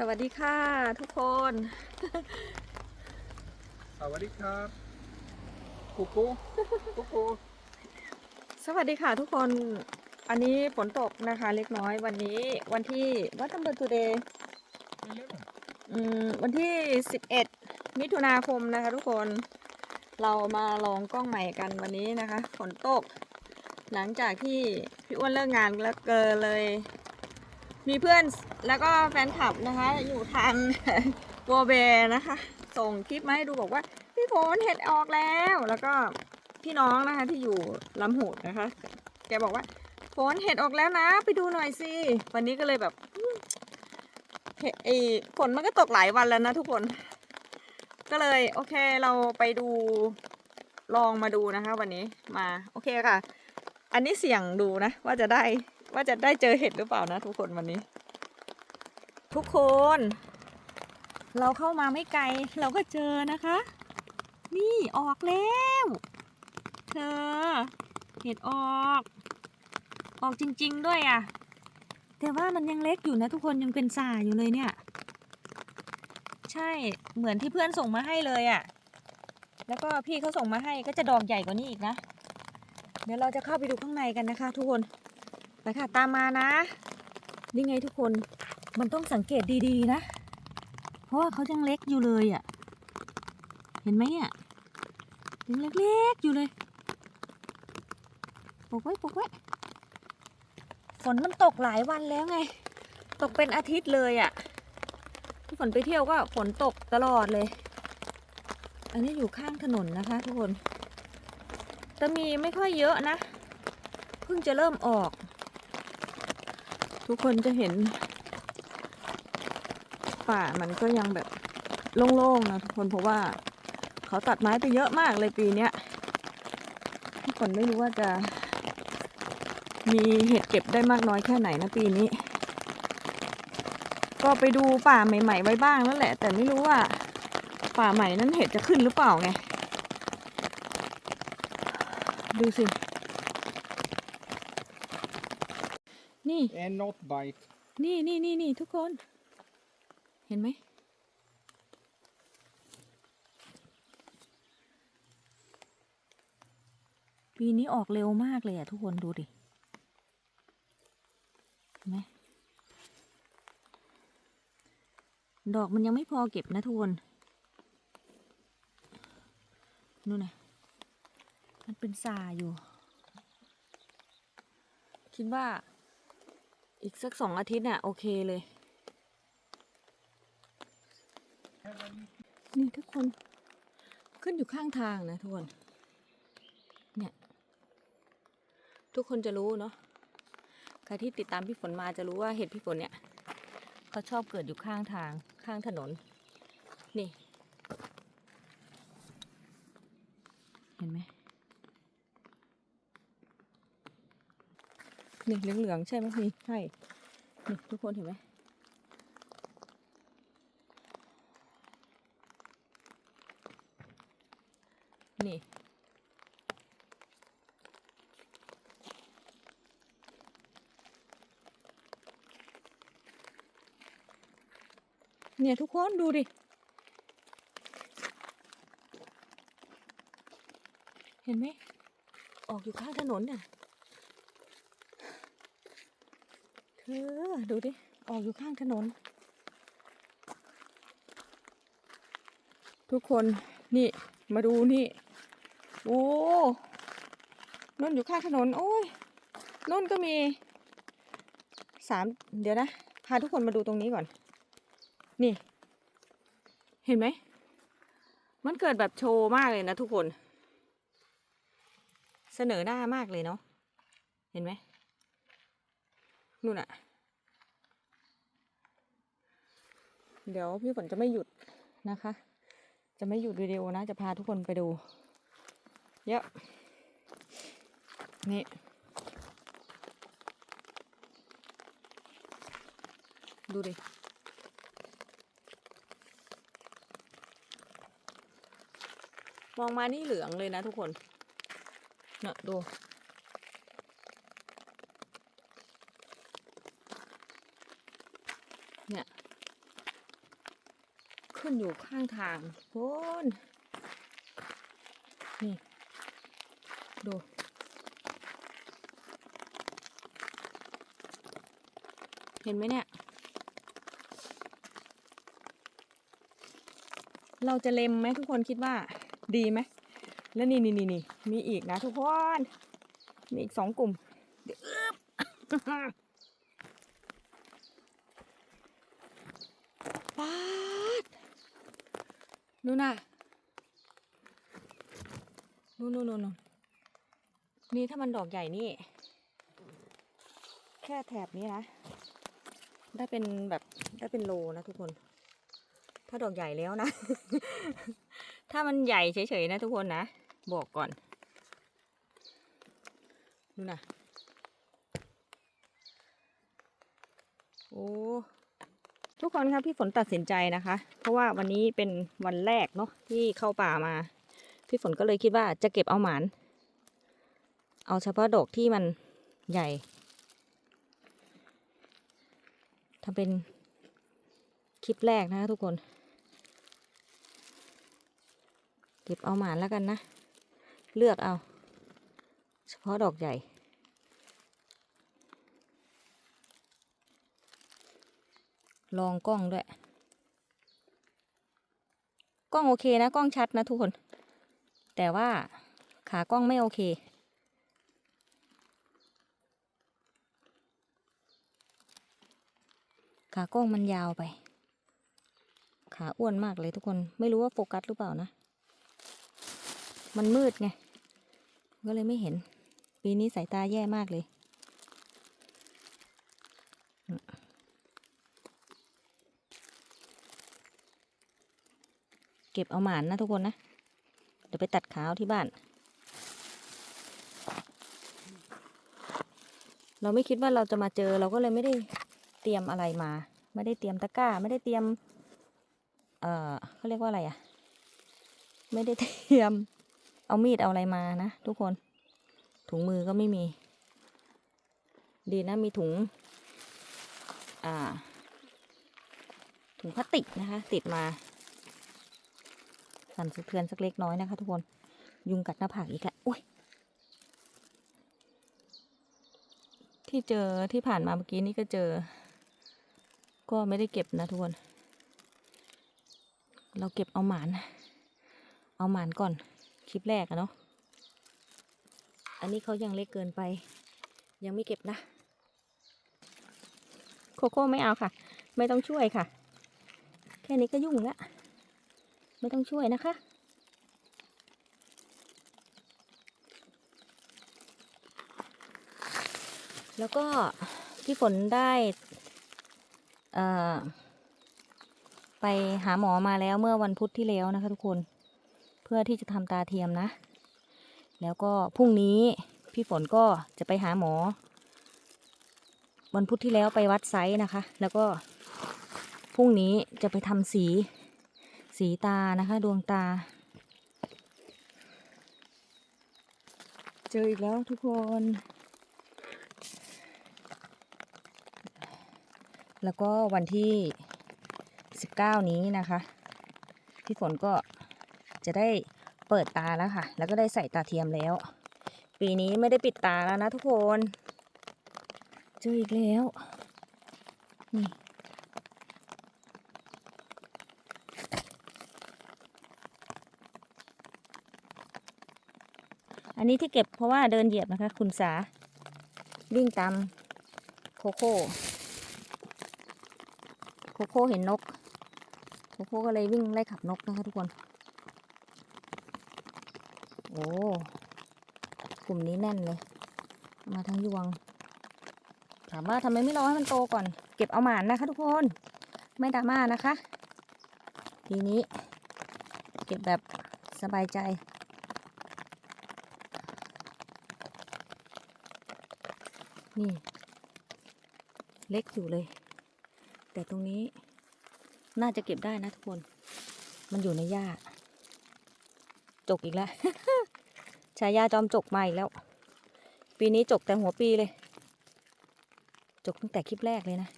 สวัสดีค่ะทุกคน สวัสดีครับกูกูกูกูสวัสดีค่ะทุกคน อันนี้ฝนตกนะคะเล็กน้อยวันนี้วันที่วัดตำบลตูเดย์อืมวันที่ 11 มิถุนาคมนะคะทุกคน เรามาลองกล้องใหม่กันวันนี้นะคะ ฝนตก หลังจากที่พี่อ้วนเลิกงานแล้วเกินเลย มีเพื่อน แล้วก็แฟนคลับนะคะ อยู่ทางวอเบนะคะ ส่งคลิปมาให้ดูบอกว่า พี่ฝนเห็ดออกแล้ว แล้วก็พี่น้องนะคะที่อยู่ลำหูดนะคะ แกบอกว่าฝนเห็ดออกแล้วนะ ไปดูหน่อยสิ วันนี้ก็เลยแบบเห็ดไอ้ฝนมันก็ตกหลายวันแล้วนะทุกคน ก็เลยโอเคเราไปดูลองมาดูนะคะ วันนี้มาโอเคค่ะ อันนี้เสี่ยงดูนะ ว่าจะได้ว่าจะได้เจอเห็ดหรือเปล่านะทุกคนวันนี้ ทุกคน เราเข้ามาไม่ไกล เราก็เจอนะคะ นี่ออกแล้วเธอเห็ดออก ออกจริง ๆ ด้วยอะ่ะ แต่ว่ามันยังเล็กอยู่นะทุกคนยังเป็นสาอยู่เลยเนี่ย ใช่เหมือนที่เพื่อนส่งมาให้เลยอะ่ะ แล้วก็พี่เขาส่งมาให้ก็จะดอกใหญ่กว่านี้อีกนะ เดี๋ยวเราจะเข้าไปดูข้างในกันนะคะ ทุกคนไปค่ะตามมานะนี่ไงทุกคน มันต้องสังเกตดีๆนะ เพราะว่าเขายังเล็กอยู่เลยอะ่ะ เห็นไหมเนี่ยยังเล็กๆอยู่เลยปลูกไว้ปลูกไว้ฝนมันตกหลายวันแล้วไง ตกเป็นอาทิตย์เลยอะ่ะที่ฝนไปเที่ยวก็ฝนตกตลอดเลย อันนี้อยู่ข้างถนนนะคะ ทุกคนแต่มีไม่ค่อยเยอะนะ เพิ่งจะเริ่มออก ทุกคนจะเห็น ป่ามันก็ยังแบบโล่งๆนะทุกคนเพราะว่าเขาตัดไม้ไปเยอะมากเลยปีเนี้ยทุกคนไม่รู้ว่าจะ มีเห็ดเก็บได้มากน้อยแค่ไหนนะปีนี้ ก็ไปดูป่าใหม่ ๆ ไว้บ้างแล้วแหละ แต่ไม่รู้ว่า ป่าใหม่นั้นเห็ดจะขึ้นหรือเปล่าไง ดูสิ นี่ and not bite นี่นี่นี่นี่ทุกคน เห็นไหมปีนี้ออกเร็วมากเลยอะทุกคนดูดิเห็นไหมดอกมันยังไม่พอเก็บนะทุกคนนู่นนะมันเป็นสาอยู่ คิดว่าอีกสักสองอาทิตย์น่ะโอเคเลย นี่ทุกคน ขึ้นอยู่ข้างทางนะทุกคน เนี่ย ทุกคนจะรู้เนาะใครที่ติดตามพี่ฝนมาจะรู้ว่าเห็ดพี่ฝนเนี่ยเขาชอบเกิดอยู่ข้างทางข้างถนน นี่ เห็นไหมนี่เหลืองๆใช่ไหมนี่ใช่นี่ทุกคนเห็นไหม นี่เนี่ยทุกคนดูดิ เห็นไหม ออกอยู่ข้างถนนน่ะ เธอดูดิ ออกอยู่ข้างถนน ทุกคนนี่มาดูนี่ โอ้นุ่นอยู่ข้างถนน โอ้ยนุ่นก็มีสามเดี๋ยวนะ พาทุกคนมาดูตรงนี้ก่อน นี่ เห็นไหม มันเกิดแบบโชว์มากเลยนะทุกคน เสนอหน้ามากเลยเนาะ เห็นไหมนู่นอะเดี๋ยวพี่ฝนจะไม่หยุดนะคะ จะไม่หยุดวิดีโอนะ จะพาทุกคนไปดู เยอะ นี่ ดูดิมองมานี่เหลืองเลยนะทุกคนเนอะดู เนี่ย ขึ้นอยู่ข้างทางโพ้นนี่ ดู เห็นไหมเนี่ย เราจะเล็มไหมทุกคนคิดว่าดีไหม แล้วนี่นี่นี่นี่มีอีกนะทุกคน มีอีกสองกลุ่มป๊าดนู่นน่ะนู่นนู่นนู่น นี่ถ้ามันดอกใหญ่นี่ แค่แถบนี้นะ ได้เป็นแบบได้เป็นโลนะทุกคน ถ้าดอกใหญ่แล้วนะ ถ้ามันใหญ่เฉยๆนะทุกคนนะ บอกก่อน ดูนะ โอ้ทุกคนครับพี่ฝนตัดสินใจนะคะ เพราะว่าวันนี้เป็นวันแรกเนาะที่เข้าป่ามา พี่ฝนก็เลยคิดว่าจะเก็บเอาหมาน เอาเฉพาะดอกที่มันใหญ่ทำเป็นคลิปแรกนะคะทุกคน เก็บเอาหมานแล้วกันนะ เลือกเอา เฉพาะดอกใหญ่ลองกล้องด้วย กล้องโอเคนะ กล้องชัดนะทุกคน แต่ว่าขากล้องไม่โอเค ขากล้องมันยาวไป ขาอ้วนมากเลยทุกคน ไม่รู้ว่าโฟกัสหรือเปล่านะ มันมืดไง ก็เลยไม่เห็น ปีนี้สายตาแย่มากเลย เก็บเอาหมานนะทุกคนนะ เดี๋ยวไปตัดขาวที่บ้านเราไม่คิดว่าเราจะมาเจอเราก็เลยไม่ได้ เตรียมอะไรมา ไม่ได้เตรียมตะกร้า ไม่ได้เตรียม เอ่อเขาเรียกว่าอะไรอะไม่ได้เตรียม เอามีดเอาอะไรมานะทุกคน ถุงมือก็ไม่มี ดีนะมีถุง อ่า ถุงพลาสติกนะคะ ติดมาสั่นสะเทือนสักเล็กน้อยนะคะ ทุกคน ยุงกัดหน้าผากอีกแล้วอุ้ยที่เจอที่ผ่านมาเมื่อกี้นี่ก็เจอ ก็ไม่ได้เก็บนะทุกคน เราเก็บเอาหมาน เอาหมานก่อน คลิปแรกอะเนาะ อันนี้เขายังเล็กเกินไป ยังไม่เก็บนะ โคโค่ไม่เอาค่ะ ไม่ต้องช่วยค่ะ แค่นี้ก็ยุ่งแล้วไม่ต้องช่วยนะคะแล้วก็พี่ฝนได้ ไปหาหมอมาแล้วเมื่อวันพุธที่แล้วนะคะทุกคนเพื่อที่จะทำตาเทียมนะ แล้วก็พรุ่งนี้พี่ฝนก็จะไปหาหมอ วันพุธที่แล้วไปวัดไซส์นะคะ แล้วก็พรุ่งนี้จะไปทำสีสีตานะคะ ดวงตา เจออีกแล้วทุกคน แล้วก็วันที่ 19 นี้นะคะพี่ฝนก็จะได้เปิดตาแล้วค่ะ แล้วก็ได้ใส่ตาเทียมแล้ว ปีนี้ไม่ได้ปิดตาแล้วนะทุกคนเจออีกแล้วนี่อันนี้ที่เก็บเพราะว่าเดินเหยียบนะคะ คุณสาวิ่งตามโคโค่ โคโค่เห็นนก โคโค่ก็เลยวิ่งไล่ขับนกนะคะทุกคน โอ้กลุ่มนี้แน่นเลย มาทั้งยวง ถามว่าทำไมไม่รอให้มันโตก่อน เก็บเอาหมานนะคะทุกคน ไม่ดราม่านะคะ ทีนี้ เก็บแบบสบายใจนี่ เล็กอยู่เลย แต่ตรงนี้น่าจะเก็บได้นะทุกคน มันอยู่ในหญ้า จกอีกแล้วชายาจอมจกมาอีกแล้ว ปีนี้จกแต่หัวปีเลย จกตั้งแต่คลิปแรกเลยนะ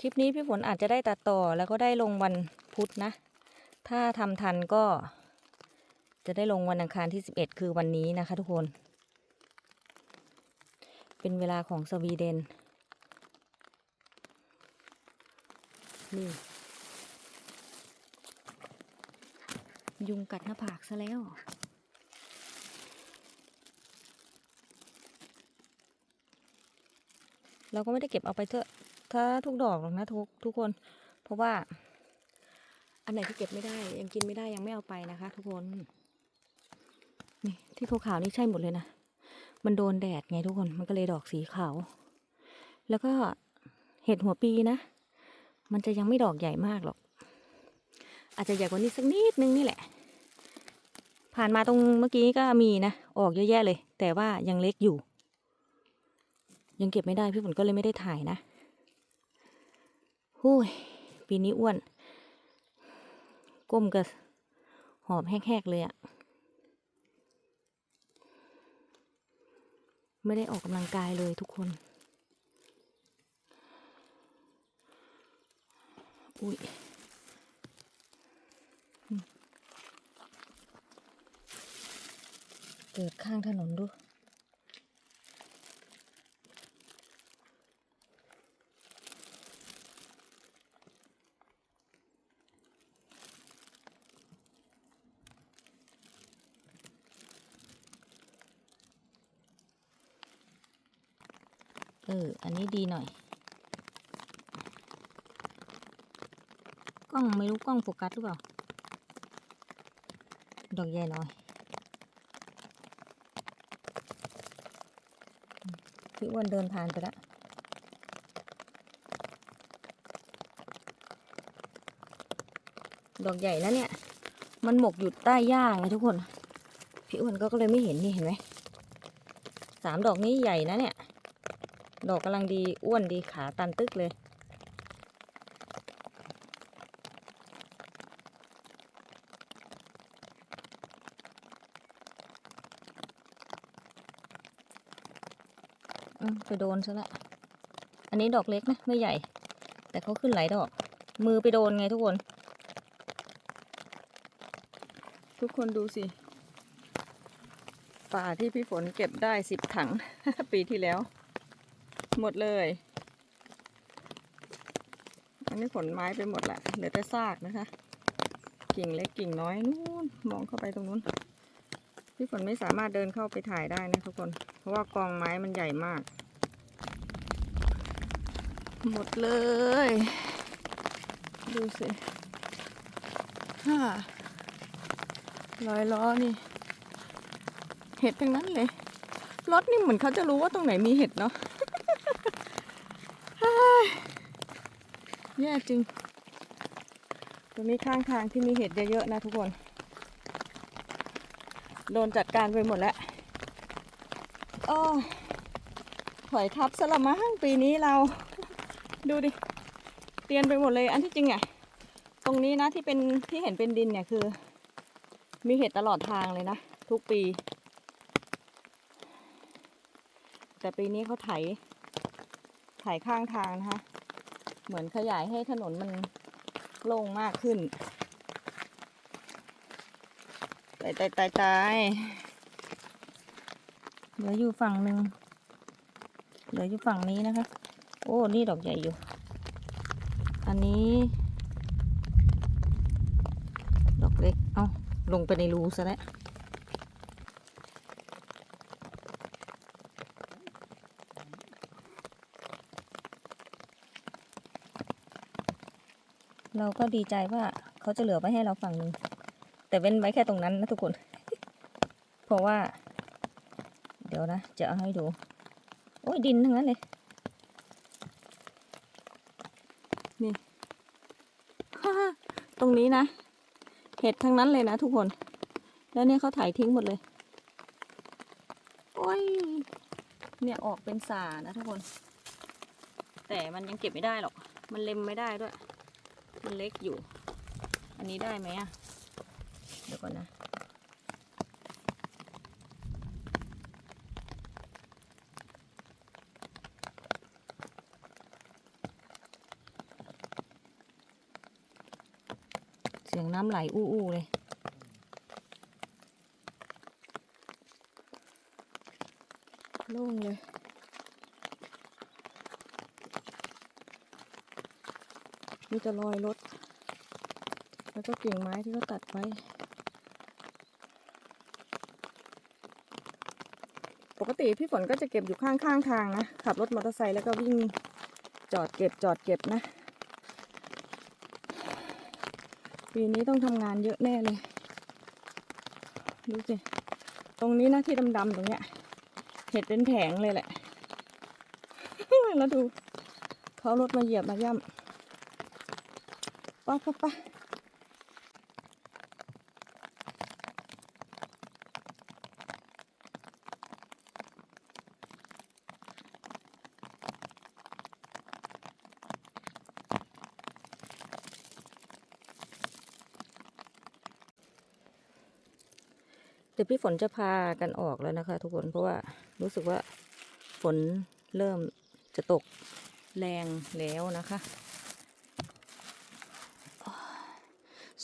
คลิปนี้พี่ฝนอาจจะได้ตัดต่อแล้วก็ได้ลงวันพุธนะ ถ้าทำทันก็จะได้ลงวันอังคารที่ 11 คือวันนี้นะคะทุกคน เป็นเวลาของสวีเดน นี่ ยุงกัดหน้าผากซะแล้ว เราก็ไม่ได้เก็บเอาไปเถอะ ถ้าทุกดอกหรอกนะทุกทุกคน เพราะว่า อันไหนที่เก็บไม่ได้ ยังกินไม่ได้ยังไม่เอาไปนะคะ ทุกคน นี่ที่ขาวๆนี่ใช่หมดเลยนะ มันโดนแดดไงทุกคนมันก็เลยดอกสีขาว แล้วก็เห็ดหัวปีนะ มันจะยังไม่ดอกใหญ่มากหรอก อาจจะใหญ่กว่านี้สักนิดนึงนี่แหละ ผ่านมาตรงเมื่อกี้ก็มีนะ ออกเยอะแยะเลย แต่ว่ายังเล็กอยู่ ยังเก็บไม่ได้พี่ฝนก็เลยไม่ได้ถ่ายนะหุ้ยปีนี้อ้วน ก้มกับหอบแหกๆเลยอะ ไม่ได้ออกกำลังกายเลยทุกคน อุ้ยเกิดข้างถนนด้วยอ อันนี้ดี หน่อย กล้องไม่รู้กล้องโฟกัสหรือเปล่า ดอกใหญ่หน่อยพี่อ้วนเดินผ่านไปแล้วดอกใหญ่นะเนี่ย มันหมกอยู่ใต้หญ้าไงทุกคน พี่อ้วนก็เลยไม่เห็นนี่เห็นไหมสามดอกนี้ใหญ่นะเนี่ย ดอกกำลังดีอ้วนดีขาตันตึกเลย อืมไปโดนซะละ อันนี้ดอกเล็กนะ ไม่ใหญ่ แต่เขาขึ้นหลายดอก มือไปโดนไงทุกคน ทุกคนดูสิป่าที่พี่ฝนเก็บได้สิบถัง ปีที่แล้ว หมดเลย อันนี้ผลไม้ไปหมดแหละเหลือแต่ซากนะคะ กิ่งเล็กกิ่งน้อยนู่นมองเข้าไปตรงนู้น พี่ฝนไม่สามารถเดินเข้าไปถ่ายได้นะทุกคน เพราะว่ากองไม้มันใหญ่มาก หมดเลย ดูสิฮ่ารอยล้อนี่ เห็ดทั้งนั้นเลย รถนี่เหมือนเขาจะรู้ว่าตรงไหนมีเห็ดเนาะ เฮ้ย แย่จริง ตรงนี้ข้างทางที่มีเห็ดเยอะๆนะทุกคน โดนจัดการไปหมดแล้วโอ้ถอยทับสละมั้งปีนี้เรา ดูดิ เตียนไปหมดเลย อันที่จริงอะตรงนี้นะที่เป็นที่เห็นเป็นดินเนี่ยคือ มีเห็ดตลอดทางเลยนะ ทุกปี แต่ปีนี้เขาไถ ไถข้างทางนะคะ เหมือนขยายให้ถนนมันโล่งมากขึ้นตายตายตายตายเหลืออยู่ฝั่งหนึ่งเหลืออยู่ฝั่งนี้นะคะ โอ้ นี่ดอกใหญ่อยู่ อันนี้ ดอกเล็ก เอาลงไปในรูซะแล้ว เราก็ดีใจว่าเขาจะเหลือไว้ให้เราฝั่งหนึ่งแต่เว้นไว้แค่ตรงนั้นนะทุกคน เพราะว่า เดี๋ยวนะ จะเอาให้ดู โอ้ยดินทั้งนั้นเลย นี่ตรงนี้นะ เห็ดทั้งนั้นเลยนะทุกคน แล้วเนี่ยเขาถ่ายทิ้งหมดเลย โอ้ย เนี่ยออกเป็นสานะทุกคน แต่มันยังเก็บไม่ได้หรอก มันเล็มไม่ได้ด้วย มันเล็กอยู่ อันนี้ได้ไหมอะ เดี๋ยวก่อนนะ เสียงน้ำไหลอู้ๆเลยโล่งเลย มีแต่รอยรถ แล้วก็กิ่งไม้ที่เขาตัดไว้ ปกติพี่ฝนก็จะเก็บอยู่ข้างๆทางนะ ขับรถมอเตอร์ไซค์แล้วก็วิ่งจอดเก็บจอดเก็บนะ ปีนี้ต้องทำงานเยอะแน่เลย ดูสิ ตรงนี้นะที่ดำๆตรงเนี้ย เห็ดเป็นแผงเลยแหละ แล้วดูเขารถมาเหยียบมาย่ำ ป้าป้าป้าเดี๋ยวพี่ฝนจะพากันออกแล้วนะคะ ทุกคนเพราะว่ารู้สึกว่าฝนเริ่มจะตกแรงแล้วนะคะ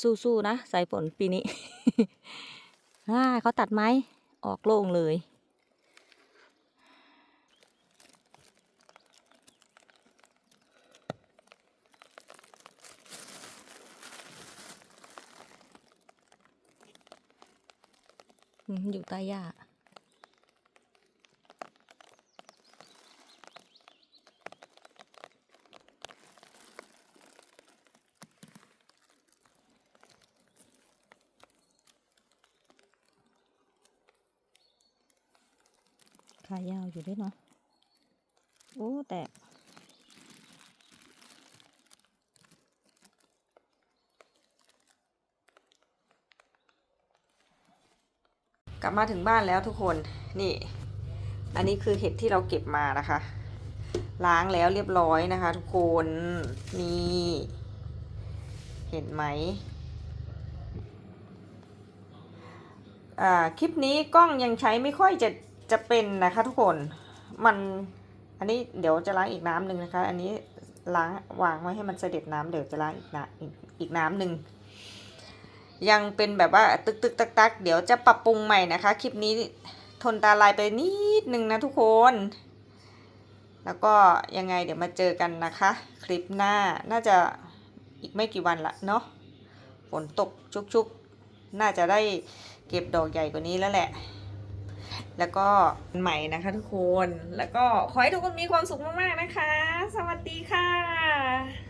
สู้ๆนะสายฝนปีนี้อ่าเขาตัดไม้ออกโล่งเลยอืมอยู่ใต้หญ้า ขายาวอยู่ด้วยเนาะ โอ้ แต่กลับมาถึงบ้านแล้วทุกคน นี่ อันนี้คือเห็ดที่เราเก็บมานะคะ ล้างแล้วเรียบร้อยนะคะ ทุกคน นี่ เห็นไหมอ่าคลิปนี้กล้องยังใช้ไม่ค่อยจะ จะเป็นนะคะทุกคนมันอันนี้เดี๋ยวจะล้างอีกน้ำหนึ่งนะคะ อันนี้ล้างวางไว้ให้มันเสด็จน้ำเดี๋ยวจะล้างอีกน้ำอีกน้ำหนึ่งยังเป็นแบบว่าตึกตึกตักตักเดี๋ยวจะปรับปรุงใหม่นะคะ คลิปนี้ทนตาลายไปนิดนึงนะทุกคน แล้วก็ยังไงเดี๋ยวมาเจอกันนะคะ คลิปหน้าน่าจะอีกไม่กี่วันละเนาะฝนตกชุกๆ น่าจะได้เก็บดอกใหญ่กว่านี้แล้วแหละ แล้วก็ใหม่นะคะทุกคน แล้วก็ขอให้ทุกคนมีความสุขมากๆนะคะ สวัสดีค่ะ